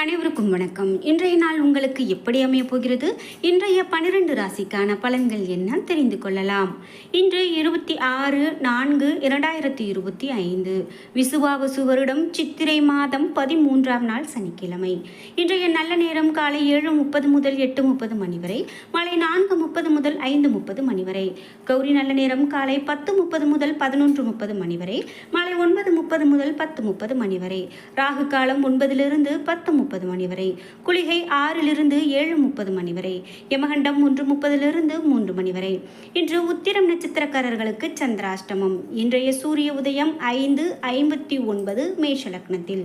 அனைவருக்கும் வணக்கம். இன்றைய நாள் உங்களுக்கு எப்படி அமையப் போகிறது? இன்றைய பனிரெண்டு ராசிக்கான பலன்கள் என்ன? தெரிந்து கொள்ளலாம். இன்று இருபத்தி ஆறு நான்கு இரண்டாயிரத்தி இருபத்தி ஐந்து. விசுவாவசு வருடம் சித்திரை மாதம் பதிமூன்றாம் நாள் சனிக்கிழமை. இன்றைய நல்ல நேரம் காலை ஏழு முப்பது முதல் எட்டு முப்பது மணி வரை மாலை நான்கு முப்பது முதல் ஐந்து முப்பது மணி வரை. கௌரி நல்ல நேரம் காலை பத்து முப்பது முதல் பதினொன்று முப்பது மணி வரை மாலை ஒன்பது முப்பது முதல் பத்து முப்பது மணி வரை. ராகு காலம் ஒன்பதிலிருந்து பத்து முப்பது முப்பது மணி வரை. குளிகை ஆறிலிருந்து ஏழு முப்பது மணி வரை. யமகண்டம் ஒன்று முப்பதிலிருந்து மூன்று மணி வரை. இன்று உத்திரம் நட்சத்திரக்காரர்களுக்கு சந்திராஷ்டமம். இன்றைய சூரிய உதயம் ஐந்து ஐம்பத்தி ஒன்பது மேஷ லக்னத்தில்.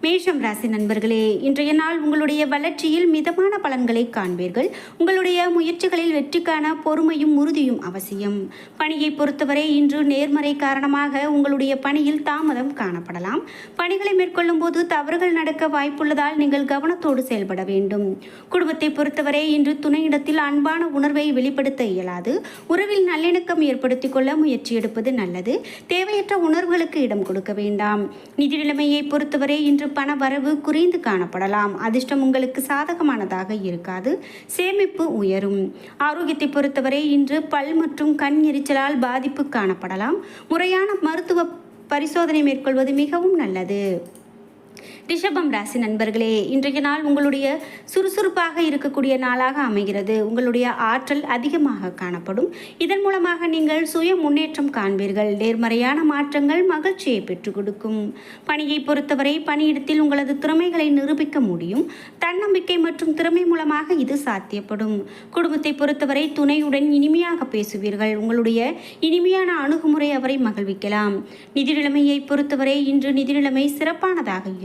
மேஷம் ராசி நண்பர்களே இன்றைய நாள் உங்களுடைய வளர்ச்சியில் மிதமான பலன்களை காண்பீர்கள். உங்களுடைய முயற்சிகளில் வெற்றிக்கான பொறுமையும் உறுதியும் அவசியம். பணியை பொறுத்தவரை இன்று நேர்மறை காரணமாக உங்களுடைய பணியில் தாமதம் காணப்படலாம். பணிகளை மேற்கொள்ளும் போது தவறுகள் நடக்க வாய்ப்புள்ளதால் நீங்கள் கவனத்தோடு செயல்பட வேண்டும். குடும்பத்தை பொறுத்தவரை இன்று துணையிடத்தில் அன்பான உணர்வை வெளிப்படுத்த இயலாது. உறவில் நல்லிணக்கம் ஏற்படுத்திக் கொள்ள முயற்சி எடுப்பது நல்லது. தேவையற்ற உணர்வுகளுக்கு இடம் கொடுக்க வேண்டாம். நிதி நிலைமையை பொறுத்தவரை இன்று பண வரவு குறைந்து காணப்படலாம். அதிர்ஷ்டம் உங்களுக்கு சாதகமானதாக இருக்காது. சேமிப்பு உயரும். ஆரோக்கியத்தை பொறுத்தவரை இன்று பல் மற்றும் கண் எரிச்சலால் பாதிப்பு காணப்படலாம். முறையான மருத்துவ பரிசோதனை மேற்கொள்வது மிகவும் நல்லது. ரிஷபம் ராசி நண்பர்களே இன்றைய நாள் உங்களுடைய சுறுசுறுப்பாக இருக்கக்கூடிய நாளாக அமைகிறது. உங்களுடைய ஆற்றல் அதிகமாக காணப்படும். இதன் மூலமாக நீங்கள் சுய முன்னேற்றம் காண்பீர்கள். நேர்மறையான மாற்றங்கள் மகிழ்ச்சியை பெற்றுக் கொடுக்கும். பணியை பொறுத்தவரை பணியிடத்தில் உங்களது திறமைகளை நிரூபிக்க முடியும். தன்னம்பிக்கை மற்றும் திறமை மூலமாக இது சாத்தியப்படும். குடும்பத்தை பொறுத்தவரை துணையுடன் இனிமையாக பேசுவீர்கள். உங்களுடைய இனிமையான அணுகுமுறை அவரை மகிழ்விக்கலாம். நிதி நிலைமையை பொறுத்தவரை இன்று நிதி நிலைமை சிறப்பானதாக இருக்கும்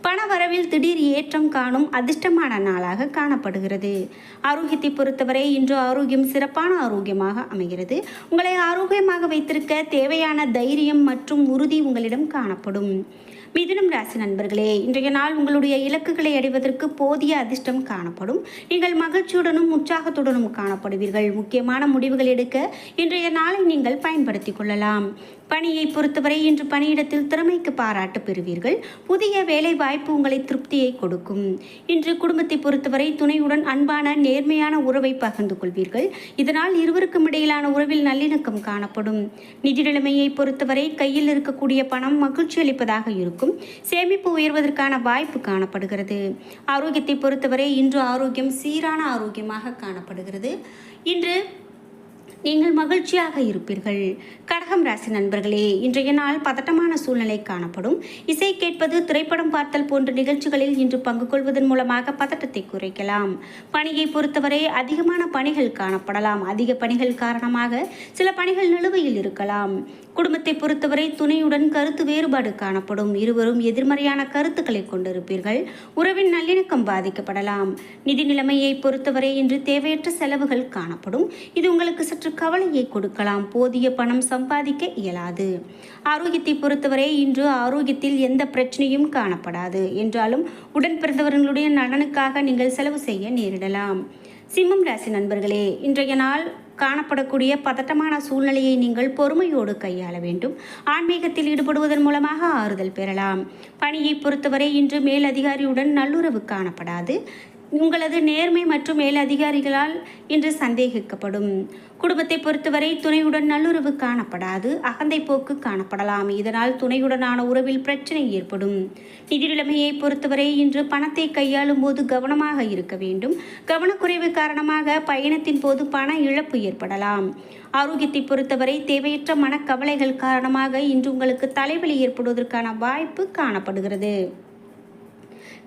பண வரவில் திடீர் ஏற்றம் காணும் அதிர்ஷ்டமான நாளாக காணப்படுகிறது. ஆரோக்கியத்தை பொறுத்தவரை இன்று ஆரோக்கியம் சிறப்பான ஆரோக்கியமாக அமைகிறது. உங்களை ஆரோக்கியமாக வைத்திருக்க தேவையான தைரியம் மற்றும் உறுதி உங்களிடம் காணப்படும். மிதுனம் ராசி நண்பர்களே இன்றைய நாள் உங்களுடைய இலக்குகளை அடைவதற்கு போதிய அதிர்ஷ்டம் காணப்படும். நீங்கள் மகிழ்ச்சியுடனும் உற்சாகத்துடனும் காணப்படுவீர்கள். முக்கியமான முடிவுகள் எடுக்க இன்றைய நாளை நீங்கள் பயன்படுத்திக் கொள்ளலாம். பணியை பொறுத்தவரை இன்று பணியிடத்தில் திறமைக்கு பாராட்டு பெறுவீர்கள். புதிய வேலை வாய்ப்பு உங்களை திருப்தியை கொடுக்கும். இன்று குடும்பத்தை பொறுத்தவரை துணையுடன் அன்பான நேர்மையான உறவை பகிர்ந்து கொள்வீர்கள். இதனால் இருவருக்கும் இடையிலான உறவில் நல்லிணக்கம் காணப்படும். நிதி நிலைமையை பொறுத்தவரை கையில் இருக்கக்கூடிய பணம் மகிழ்ச்சி அளிப்பதாக இருக்கும். சேமிப்பு உயர்வதற்கான வாய்ப்பு காணப்படுகிறது. ஆரோக்கியத்தை பொறுத்தவரை இன்று ஆரோக்கியம் சீரான ஆரோக்கியமாக காணப்படுகிறது. இன்று நீங்கள் மகிழ்ச்சியாக இருப்பீர்கள். கடகம் ராசி நண்பர்களே இன்றைய நாள் பதட்டமான சூழ்நிலை காணப்படும். இசை கேட்பது திரைப்படம் பார்த்தல் போன்ற நிகழ்ச்சிகளில் இன்று பங்கு கொள்வதன் மூலமாக பதட்டத்தை குறைக்கலாம். பணியை பொறுத்தவரை அதிகமான பணிகள் காணப்படலாம். அதிக பணிகள் காரணமாக சில பணிகள் நிலுவையில் இருக்கலாம். குடும்பத்தை பொறுத்தவரை துணையுடன் கருத்து வேறுபாடு காணப்படும். இருவரும் எதிர்மறையான கருத்துக்களை கொண்டிருப்பீர்கள். உறவின் நல்லிணக்கம் பாதிக்கப்படலாம். நிதி நிலைமையை பொறுத்தவரை இன்று தேவையற்ற செலவுகள் காணப்படும். இது உங்களுக்கு சற்று கவலையை கொடுக்கலாம். போதிய பணம் சம்பாதிக்க இயலாது. ஆரோக்கியத்தை பொறுத்தவரை இன்று ஆரோக்கியத்தில் எந்த பிரச்சனையும் காணப்படாது. என்றாலும் உடன் பிறந்தவர்களுடைய நலனுக்காக நீங்கள் செலவு செய்ய நேரிடலாம். சிம்மம் ராசி நண்பர்களே இன்றைய நாள் காணப்படக்கூடிய பதட்டமான சூழ்நிலையை நீங்கள் பொறுமையோடு கையாள வேண்டும். ஆன்மீகத்தில் ஈடுபடுவதன் மூலமாக ஆறுதல் பெறலாம். பணியை பொறுத்தவரை இன்று மேலதிகாரியுடன் நல்லுறவு காணப்படாது. உங்களது நேர்மை மற்றும் மேலதிகாரிகளால் இன்று சந்தேகிக்கப்படும். குடும்பத்தை பொறுத்தவரை துணையுடன் நல்லுறவு காணப்படாது அகந்தை போக்கு காணப்படலாம். இதனால் துணையுடனான உறவில் பிரச்சனை ஏற்படும். நிதி நிலைமையை பொறுத்தவரை இன்று பணத்தை கையாளும் போது கவனமாக இருக்க வேண்டும். கவனக்குறைவு காரணமாக பயணத்தின் போது பண இழப்பு ஏற்படலாம். ஆரோக்கியத்தை பொறுத்தவரை தேவையற்ற மனக்கவலைகள் காரணமாக இன்று உங்களுக்கு தலைவலி ஏற்படுவதற்கான வாய்ப்பு காணப்படுகிறது.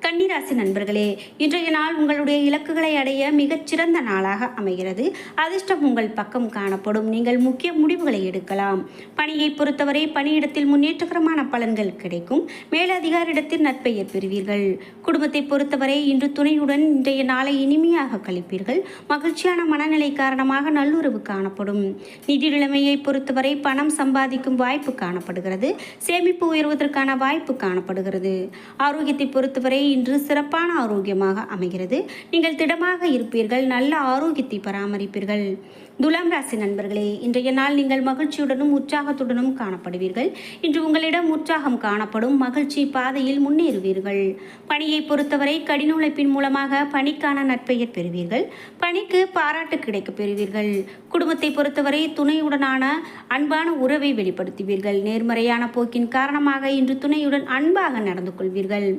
கன்னிராசி நண்பர்களே இன்றைய நாள் உங்களுடைய இலக்குகளை அடைய மிகச்சிறந்த நாளாக அமைகிறது. அதிர்ஷ்டம் உங்கள் பக்கம் காணப்படும். நீங்கள் முக்கிய முடிவுகளை எடுக்கலாம். பணியை பொறுத்தவரை பணியிடத்தில் முன்னேற்றகரமான பலன்கள் கிடைக்கும். மேலதிகாரிடத்தில் நற்பெயர் பெறுவீர்கள். குடும்பத்தை பொறுத்தவரை இன்று துணையுடன் இன்றைய நாளை இனிமையாக கழிப்பீர்கள். மகிழ்ச்சியான மனநிலை காரணமாக நல்லுறவு காணப்படும். நிதி நிலைமையை பொறுத்தவரை பணம் சம்பாதிக்கும் வாய்ப்பு காணப்படுகிறது. சேமிப்பு உயர்வதற்கான வாய்ப்பு காணப்படுகிறது. ஆரோக்கியத்தை பொறுத்தவரை இன்று சிறப்பான ஆரோக்கியமாக அமைகிறது. நீங்கள் திடமாக இருப்பீர்கள் நல்ல ஆரோக்கியத்தை பராமரிப்பீர்கள். துலாம் ராசி நண்பர்களே இன்றைய நாள் நீங்கள் மகிழ்ச்சியுடனும் உற்சாகத்துடனும் காணப்படுவீர்கள். இன்று உங்களிடம் உற்சாகம் காணப்படும் மகிழ்ச்சி பாதையில் முன்னேறுவீர்கள். பணியை பொறுத்தவரை கடின உழைப்பின் மூலமாக பணிக்கான நற்பெயர் பெறுவீர்கள். பணிக்கு பாராட்டு கிடைக்கப் பெறுவீர்கள். குடும்பத்தை பொறுத்தவரை துணையுடனான அன்பான உறவை வெளிப்படுத்துவீர்கள். நேர்மறையான போக்கின் காரணமாக இன்று துணையுடன் அன்பாக நடந்து கொள்வீர்கள்.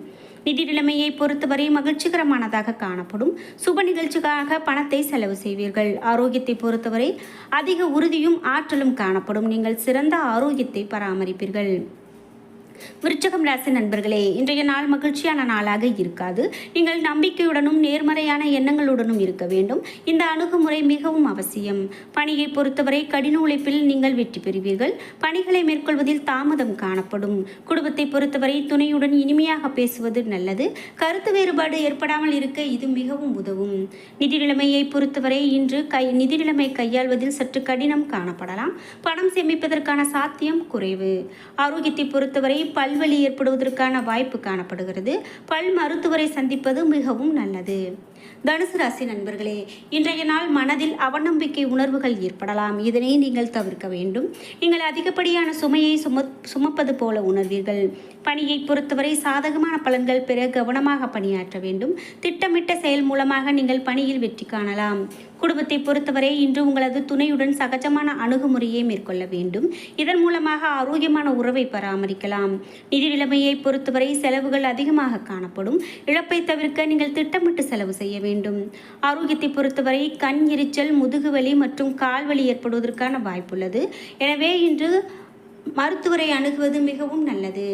நிதி நிலைமையை பொறுத்தவரை மகிழ்ச்சிகரமானதாக காணப்படும். சுப நிகழ்ச்சிக்காக பணத்தை செலவு செய்வீர்கள். ஆரோக்கியத்தை பொறுத்தவரை அதிக உறுதியும் ஆற்றலும் காணப்படும். நீங்கள் சிறந்த ஆரோக்கியத்தை பராமரிப்பீர்கள். விருச்சகம் ராசி நண்பர்களே இன்றைய நாள் மகிழ்ச்சியான நாளாக இருக்காது. நீங்கள் நம்பிக்கையுடனும் நேர்மறையான எண்ணங்களுடனும் இருக்க வேண்டும். இந்த அணுகுமுறை மிகவும் அவசியம். பணியை பொறுத்தவரை கடின உழைப்பில் நீங்கள் வெற்றி பெறுவீர்கள். பணிகளை மேற்கொள்வதில் தாமதம் காணப்படும். குடும்பத்தை பொறுத்தவரை துணையுடன் இனிமையாக பேசுவது நல்லது. கருத்து வேறுபாடு ஏற்படாமல் இருக்க இது மிகவும் உதவும். நிதி நிலைமையை பொறுத்தவரை இன்று கை நிதி நிலைமை கையாள்வதில் சற்று கடினம் காணப்படலாம். பணம் சேமிப்பதற்கான சாத்தியம் குறைவு. ஆரோக்கியத்தை பொறுத்தவரை பல்வலி ஏற்படுவதற்கான வாய்ப்பு காணப்படுகிறது. பல் மருத்துவரை சந்திப்பது மிகவும் நல்லது. தனுசு ராசி நண்பர்களே இன்றைய நாள் மனதில் அவநம்பிக்கை உணர்வுகள் ஏற்படலாம். இதனை நீங்கள் தவிர்க்க வேண்டும். நீங்கள் அதிகப்படியான சுமையை சும சுமப்பது போல உணர்வீர்கள். பணியை பொறுத்தவரை சாதகமான பலன்கள் பெற கவனமாக பணியாற்ற வேண்டும். திட்டமிட்ட செயல் மூலமாக நீங்கள் பணியில் வெற்றி காணலாம். குடும்பத்தை பொறுத்தவரை இன்று உங்களது துணையுடன் சகஜமான அணுகுமுறையை மேற்கொள்ள வேண்டும். இதன் மூலமாக ஆரோக்கியமான உறவை பராமரிக்கலாம். நிதி நிலைமையை பொறுத்தவரை செலவுகள் அதிகமாக காணப்படும். இழப்பை தவிர்க்க நீங்கள் திட்டமிட்டு செலவு செய்ய வேண்டும். ஆரோக்கியத்தை பொறுத்தவரை கண் எரிச்சல் முதுகுவலி மற்றும் கால்வலி ஏற்படுவதற்கான வாய்ப்புள்ளது. எனவே இன்று மருத்துவரை அணுகுவது மிகவும் நல்லது.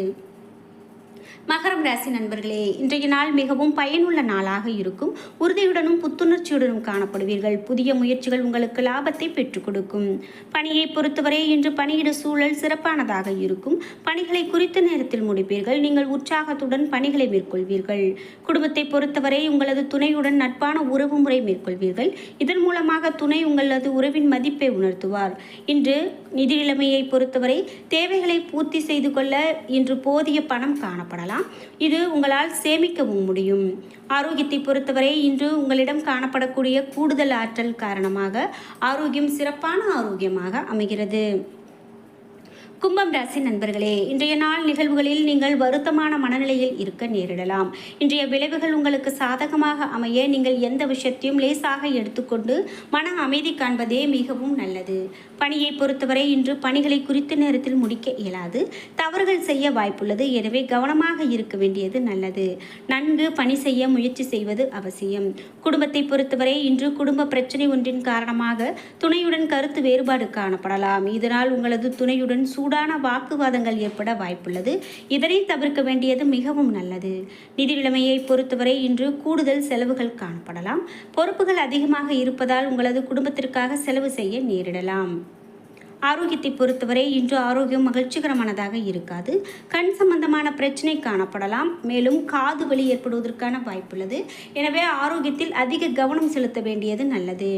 மகரம் ராசி நண்பர்களே இன்றைய நாள் மிகவும் பயனுள்ள நாளாக இருக்கும். உறுதியுடனும் புத்துணர்ச்சியுடனும் காணப்படுவீர்கள். புதிய முயற்சிகள் உங்களுக்கு லாபத்தை பெற்றுக் கொடுக்கும். பணியை பொறுத்தவரை இன்று பணியிட சூழல் சிறப்பானதாக இருக்கும். பணிகளை குறித்த நேரத்தில் முடிப்பீர்கள். நீங்கள் உற்சாகத்துடன் பணிகளை மேற்கொள்வீர்கள். குடும்பத்தை பொறுத்தவரை உங்களது துணையுடன் நட்பான உறவு முறை மேற்கொள்வீர்கள். இதன் மூலமாக துணை உங்களது உறவின் மதிப்பை உணர்த்துவார். இன்று நிதி நிலைமையை பொறுத்தவரை தேவைகளை பூர்த்தி செய்து கொள்ள இன்று போதிய பணம் காணப்படலாம். இது உங்களால் சேமிக்கவும் முடியும். ஆரோக்கியத்தை பொறுத்தவரை இன்று உங்களிடம் காணப்படக்கூடிய கூடுதல் ஆற்றல் காரணமாக ஆரோக்கியம் சிறப்பான ஆரோக்கியமாக அமைகிறது. கும்பம் ராசி நண்பர்களே இன்றைய நாள் நிகழ்வுகளில் நீங்கள் வருத்தமான மனநிலையில் இருக்க நேரிடலாம். இன்றைய விளைவுகள் உங்களுக்கு சாதகமாக அமைய நீங்கள் எந்த விஷயத்தையும் லேசாக எடுத்துக்கொண்டு மன அமைதி காண்பதே மிகவும் நல்லது. பணியை பொறுத்தவரை இன்று பணிகளை குறித்த நேரத்தில் முடிக்க இயலாது. தவறுகள் செய்ய வாய்ப்புள்ளது. எனவே கவனமாக இருக்க வேண்டியது நல்லது. நன்கு பணி செய்ய முயற்சி செய்வது அவசியம். குடும்பத்தை பொறுத்தவரை இன்று குடும்ப பிரச்சனை ஒன்றின் காரணமாக துணையுடன் கருத்து வேறுபாடு காணப்படலாம். இதனால் உங்களது துணையுடன் சூடான வாக்குவாதங்கள் ஏற்பட வாய்ப்புள்ளது. இதனை தவிர்க்க வேண்டியது மிகவும் நல்லது. நிதி நிலைமையை பொறுத்தவரை இன்று கூடுதல் செலவுகள் காணப்படலாம். பொறுப்புகள் அதிகமாக இருப்பதால் உங்களது குடும்பத்திற்காக செலவு செய்ய நேரிடலாம். ஆரோக்கியத்தை பொறுத்தவரை இன்று ஆரோக்கியம் மகிழ்ச்சிகரமானதாக இருக்காது. கண் சம்பந்தமான பிரச்சனை காணப்படலாம். மேலும் காது வலி ஏற்படுவதற்கான வாய்ப்புள்ளது. எனவே ஆரோக்கியத்தில் அதிக கவனம் செலுத்த வேண்டியது நல்லது.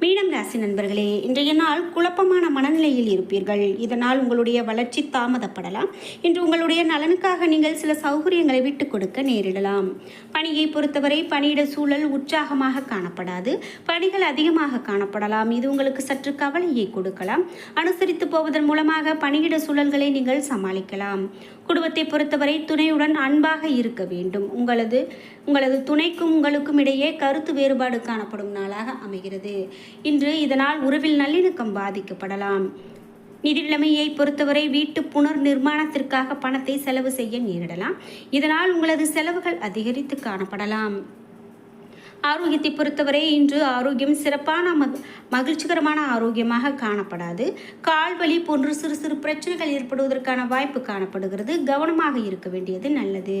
மீனம் ராசி நண்பர்களே இன்றைய நாள் குழப்பமான மனநிலையில் இருப்பீர்கள். இதனால் உங்களுடைய வளர்ச்சி தாமதப்படலாம். இன்று உங்களுடைய நலனுக்காக நீங்கள் சில சௌகரியங்களை விட்டு கொடுக்க நேரிடலாம். பணியை பொறுத்தவரை பணியிட சூழல் உற்சாகமாக காணப்படாது. பணிகள் அதிகமாக காணப்படலாம். இது உங்களுக்கு சற்று கவலையை கொடுக்கலாம். அனுசரித்து போவதன் மூலமாக பணியிட சூழல்களை நீங்கள் சமாளிக்கலாம். குடும்பத்தை பொறுத்தவரை துணையுடன் அன்பாக இருக்க வேண்டும். உங்களது உங்களது துணைக்கும் உங்களுக்கும் இடையே கருத்து வேறுபாடு காணப்படும் நாளாக அமைகிறது. இன்று இதனால் உறவில் நல்லிணக்கம் பாதிக்கப்படலாம். நிதி நிலைமையை பொறுத்தவரை வீட்டு புனர் நிர்மாணத்திற்காக பணத்தை செலவு செய்ய நேரிடலாம். இதனால் உங்களது செலவுகள் அதிகரித்து காணப்படலாம். ஆரோக்கியத்தை பொறுத்தவரை இன்று ஆரோக்கியம் சிறப்பான மக மகிழ்ச்சிகரமான ஆரோக்கியமாக காணப்படாது. கால் வலி போன்ற சிறு சிறு பிரச்சனைகள் ஏற்படுவதற்கான வாய்ப்பு காணப்படுகிறது. கவனமாக இருக்க வேண்டியது நல்லது.